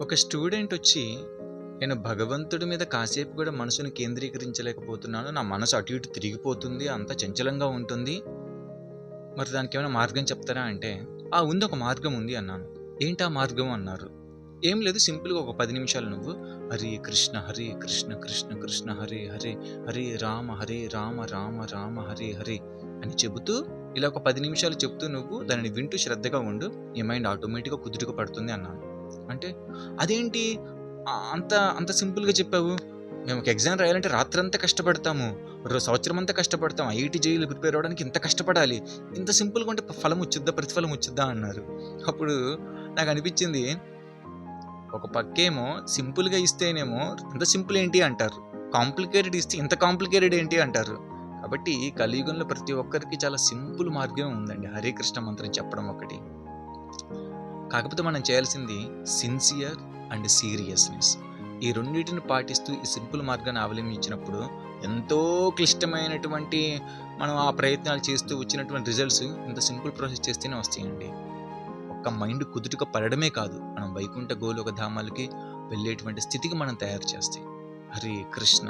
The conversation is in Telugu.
ఒక స్టూడెంట్ వచ్చి నేను భగవంతుడి మీద కాసేపు కూడా మనసును కేంద్రీకరించలేకపోతున్నాను. నా మనసు అటు ఇటు తిరిగిపోతుంది. అంత చంచలంగా ఉంటుంది. మరి దానికి ఏమైనా మార్గం చెప్తారా? అంటే ఆ ఉంది ఒక మార్గం ఉంది అన్నాను. ఏంటి ఆ మార్గం? అన్నారు. ఏం లేదు సింపుల్గా ఒక పది నిమిషాలు నువ్వు హరే కృష్ణ హరే కృష్ణ కృష్ణ కృష్ణ హరే హరే హరే రామ హరే రామ రామ రామ హరే హరే అని చెబుతూ ఇలా ఒక పది నిమిషాలు చెప్తూ నువ్వు దానిని వింటూ శ్రద్ధగా ఉండు. నీ మైండ్ ఆటోమేటిక్గా కుదురుగా పడుతుంది అన్నాను. అంటే అదేంటి? అంత అంత సింపుల్గా చెప్పావు. మేము ఒక ఎగ్జామ్ రాయాలంటే రాత్రంతా కష్టపడతాము. రో- సంవత్సరం అంతా కష్టపడతాం ఐఐటి జైలు ప్రిపేర్ అవ్వడానికి ఇంత కష్టపడాలి. ఇంత సింపుల్గా ఉంటే ఫలం వచ్చిద్దా ప్రతిఫలం వచ్చిద్దా అన్నారు. అప్పుడు నాకు అనిపించింది ఒక పక్కేమో సింపుల్గా ఇస్తేనేమో ఇంత సింపుల్ ఏంటి అంటారు. కాంప్లికేటెడ్ ఇస్తే ఇంత కాంప్లికేటెడ్ ఏంటి అంటారు. కాబట్టి కలియుగంలో ప్రతి ఒక్కరికి చాలా సింపుల్ మార్గం ఉందండి. హరే కృష్ణ మంత్రం చెప్పడం ఒకటి. కాకపోతే మనం చేయాల్సింది సిన్సియర్ అండ్ సీరియస్నెస్ ఈ రెండింటిని పాటిస్తూ ఈ సింపుల్ మార్గాన్ని అవలంబించినప్పుడు ఎంతో క్లిష్టమైనటువంటి మనం ఆ ప్రయత్నాలు చేస్తూ వచ్చినటువంటి రిజల్ట్స్ ఇంత సింపుల్ ప్రాసెస్ చేస్తేనే వస్తాయండి. ఒక్క మైండ్ కుదుటగా పడడమే కాదు. మనం వైకుంఠ గోలోక ధామాలకి వెళ్ళేటువంటి స్థితికి మనం తయారు చేస్తాయి. హరే కృష్ణ.